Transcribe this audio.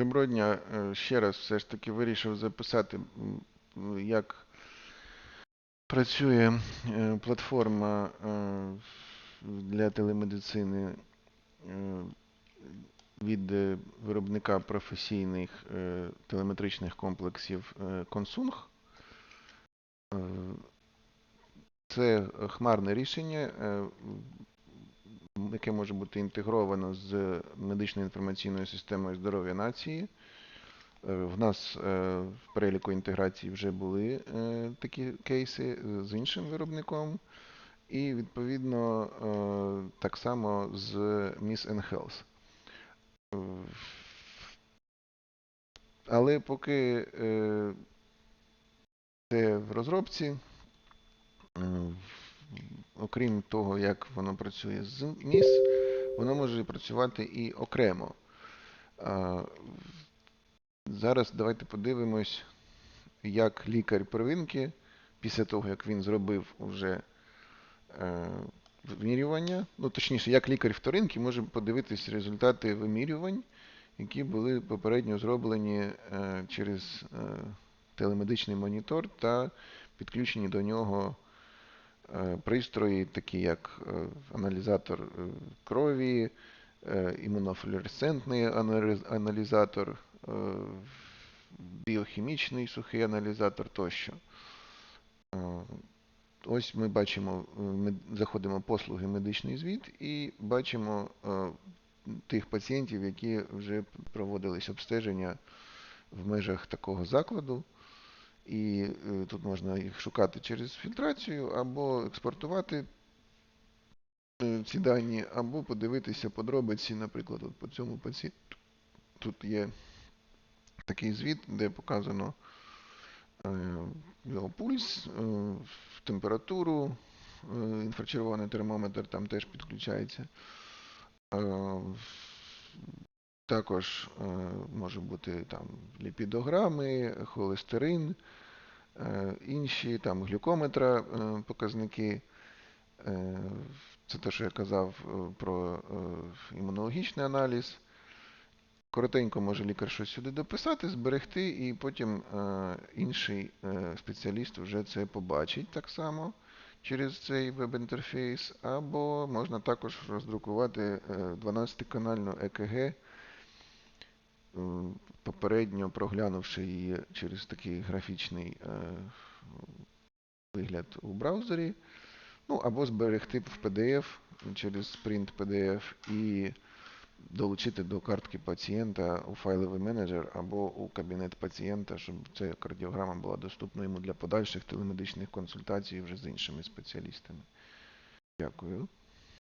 Доброго дня. Е, Ще раз все ж таки вирішив записати, як працює е, платформа е, для телемедицини від виробника професійних телеметричних комплексів. Е, Це хмарне рішення, яке може бути інтегровано з медичною інформаційною системою здоров'я нації. Е, В нас е, в переліку інтеграції вже були е, такі кейси з іншим виробником, і відповідно так само з Miss Health. Але поки це в розробці, окрім того, як воно працює з МІС, воно може працювати і окремо. Зараз давайте подивимось, як лікар первинки, після того, як він зробив уже е, вимірювання, ну точніше, як лікар вторинки може подивитись результати вимірювань, які були попередньо зроблені е, через е, телемедичний монітор та підключені до нього пристрої, такі як е, аналізатор е, крові, е, імунофлюоресцентний аналізатор, е, біохімічний сухий аналізатор тощо. Е, Ось ми бачимо, е, ми заходимо в послуги медичний звіт і бачимо е, тих пацієнтів, які вже проводились обстеження в межах такого закладу. І е, тут можна їх шукати через фільтрацію або експортувати е, ці дані, або подивитися подробиці, наприклад, от по цьому пацієнту. Тут є такий звіт, де показано е, його пульс, температуру, інфрачервоний термометр там теж підключається. Також е, може бути там ліпідограми, холестерин, е, інші там глюкометра е, показники. Це те, що я казав про імунологічний аналіз. Коротенько може лікар щось сюди дописати, зберегти, і потім інший спеціаліст вже це побачить так само через цей веб-інтерфейс, або можна також роздрукувати е, 12-канальну ЕКГ, попередньо проглянувши її через такий графічний е, вигляд у браузері, ну або зберегти в PDF через Print PDF і долучити до картки пацієнта у файловий менеджер або у кабінет пацієнта, щоб ця кардіограма була доступна йому для подальших телемедичних консультацій вже з іншими спеціалістами. Дякую.